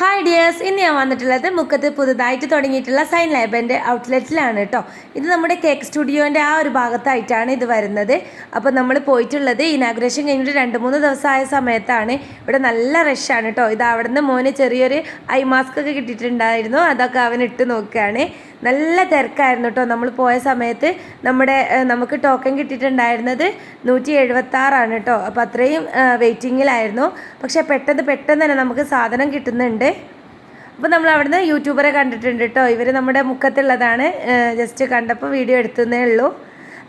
Hi dears ഇന്ന് ഞാൻ വന്നിട്ടുള്ളത് മുക്കത്ത് പുതുതായിട്ട് തുടങ്ങിയിട്ടുള്ള സൈൻ ലാബിന്റെ ഔട്ട്ലെറ്റിലാണ് കേട്ടോ ഇത് നമ്മുടെ കേക്ക് സ്റ്റുഡിയോന്റെ ആ ഒരു ഭാഗത്തായിട്ടാണ് ഇത് വരുന്നത്. അപ്പോൾ നമ്മൾ പോയിട്ടുള്ളത് ഇനാഗ്രേഷൻ കഴിഞ്ഞിട്ട് രണ്ട് മൂന്ന് ദിവസമായ സമയത്താണ്. ഇവിടെ നല്ല റഷാണ് കേട്ടോ ഇത് അവിടുന്ന് മോന് ചെറിയൊരു ഐ മാസ്ക് ഒക്കെ കിട്ടിയിട്ടുണ്ടായിരുന്നു. അതൊക്കെ അവൻ ഇട്ട് നോക്കുകയാണ്. നല്ല തിരക്കായിരുന്നു കേട്ടോ. നമ്മൾ പോയ സമയത്ത് നമ്മുടെ നമുക്ക് ടോക്കൺ കിട്ടിയിട്ടുണ്ടായിരുന്നത് നൂറ്റി എഴുപത്തി ആറാണ് കേട്ടോ. അപ്പോൾ അത്രയും വെയിറ്റിങ്ങിലായിരുന്നു പക്ഷേ പെട്ടെന്ന് പെട്ടെന്ന് തന്നെ നമുക്ക് സാധനം കിട്ടുന്നുണ്ട്. അപ്പോൾ നമ്മൾ അവിടുന്ന് യൂട്യൂബറെ കണ്ടിട്ടുണ്ട് കേട്ടോ. ഇവർ നമ്മുടെ മുഖത്തുള്ളതാണ്. ജസ്റ്റ് കണ്ടപ്പോൾ വീഡിയോ എടുത്തതേ ഉള്ളൂ.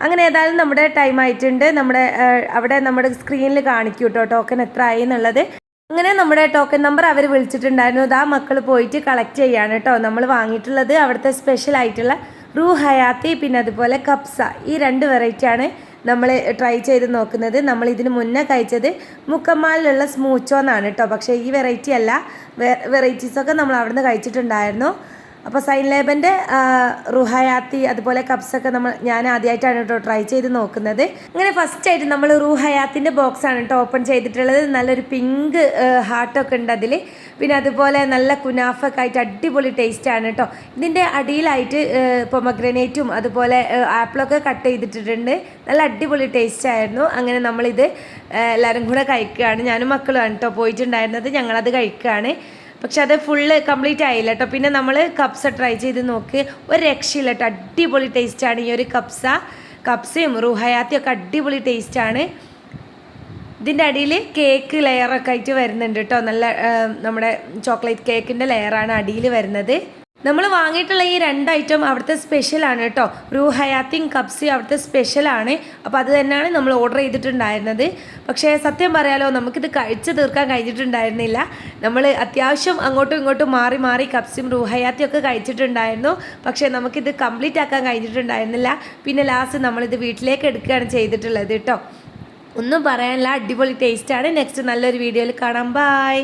അങ്ങനെ ഏതായാലും നമ്മുടെ ടൈം ആയിട്ടുണ്ട്. നമ്മുടെ അവിടെ നമ്മുടെ സ്ക്രീനിൽ കാണിക്കൂ കേട്ടോ. ടോക്കൺ എത്ര ആയി എന്നുള്ളത്. അങ്ങനെ നമ്മുടെ ടോക്കൺ നമ്പർ അവർ വിളിച്ചിട്ടുണ്ടായിരുന്നു. ഇതാ മക്കൾ പോയിട്ട് കളക്ട് ചെയ്യാണ് കേട്ടോ നമ്മൾ വാങ്ങിയിട്ടുള്ളത് അവിടുത്തെ സ്പെഷ്യൽ ആയിട്ടുള്ള റൂ ഹയാത്തി പിന്നെ അതുപോലെ കപ്സ. ഈ രണ്ട് വെറൈറ്റിയാണ് നമ്മൾ ട്രൈ ചെയ്ത് നോക്കുന്നത്. നമ്മൾ ഇതിന് മുന്നേ കഴിച്ചത് മുക്കമ്മാലിലുള്ള സ്മൂച്ചോ എന്നാണ് കേട്ടോ പക്ഷേ ഈ വെറൈറ്റി അല്ല. വെറൈറ്റീസൊക്കെ നമ്മൾ അവിടുന്ന് കഴിച്ചിട്ടുണ്ടായിരുന്നു. അപ്പോൾ സൈൻ ലേബന്റെ റുഹയാത്തി അതുപോലെ കപ്സൊക്കെ നമ്മൾ ഞാൻ ആദ്യമായിട്ടാണ് കേട്ടോ ട്രൈ ചെയ്ത് നോക്കുന്നത്. അങ്ങനെ ഫസ്റ്റ് ആയിട്ട് നമ്മൾ റുഹയാത്തിന്റെ ബോക്സ് ആണ് കേട്ടോ ഓപ്പൺ ചെയ്തിട്ടുള്ളത്. നല്ലൊരു പിങ്ക് ഹാർട്ടൊക്കെ ഉണ്ട് അതിൽ പിന്നെ അതുപോലെ നല്ല കുനാഫൊക്കെ ആയിട്ട് അടിപൊളി ടേസ്റ്റ് ആണ് കേട്ടോ. ഇതിന്റെ അടിയിലായിട്ട് പൊമഗ്രനേറ്റും അതുപോലെ ആപ്പിളൊക്കെ കട്ട് ചെയ്തിട്ടിട്ടുണ്ട്. നല്ല അടിപൊളി ടേസ്റ്റ് ആയിരുന്നു. അങ്ങനെ നമ്മളിത് എല്ലാവരും കൂടെ കഴിക്കുകയാണ്. ഞാനും മക്കളുമാണ് കേട്ടോ പോയിട്ടുണ്ടായിരുന്നത്. ഞങ്ങളത് കഴിക്കുകയാണ്. പക്ഷെ അത് ഫുള്ള് കംപ്ലീറ്റ് ആയില്ല കേട്ടോ പിന്നെ നമ്മൾ കപ്സ ട്രൈ ചെയ്ത് നോക്ക്. ഒരു രക്ഷയില്ല കേട്ടോ അടിപൊളി ടേസ്റ്റാണ് ഈ ഒരു കപ്സ കപ്സയും റുഹയാത്തിയും ഒക്കെ അടിപൊളി ടേസ്റ്റാണ് ഇതിന്റെ അടിയിൽ കേക്ക് ലെയറൊക്കെ ആയിട്ട് വരുന്നുണ്ട് കേട്ടോ നല്ല നമ്മുടെ ചോക്ലേറ്റ് കേക്കിന്റെ ലെയറാണ് അടിയിൽ വരുന്നത്. നമ്മൾ വാങ്ങിയിട്ടുള്ള ഈ രണ്ട് ഐറ്റം അവിടുത്തെ സ്പെഷ്യലാണ് കേട്ടോ. റൂ ഹയാത്തിൻ കപ്സി അവിടുത്തെ സ്പെഷ്യലാണ് അപ്പോൾ അത് തന്നെയാണ് നമ്മൾ ഓർഡർ ചെയ്തിട്ടുണ്ടായിരുന്നത്. പക്ഷേ സത്യം പറയാലോ നമുക്കിത് കഴിച്ച് തീർക്കാൻ കഴിഞ്ഞിട്ടുണ്ടായിരുന്നില്ല. നമ്മൾ അത്യാവശ്യം അങ്ങോട്ടും ഇങ്ങോട്ടും മാറി മാറി കപ്സിയും റൂ ഒക്കെ കഴിച്ചിട്ടുണ്ടായിരുന്നു. പക്ഷേ നമുക്കിത് കംപ്ലീറ്റ് ആക്കാൻ കഴിഞ്ഞിട്ടുണ്ടായിരുന്നില്ല. പിന്നെ ലാസ്റ്റ് നമ്മളിത് വീട്ടിലേക്ക് എടുക്കുകയാണ് ചെയ്തിട്ടുള്ളത് കേട്ടോ. ഒന്നും പറയാനില്ല. അടിപൊളി ടേസ്റ്റാണ് നെക്സ്റ്റ് നല്ലൊരു വീഡിയോയിൽ കാണാം. ബായ്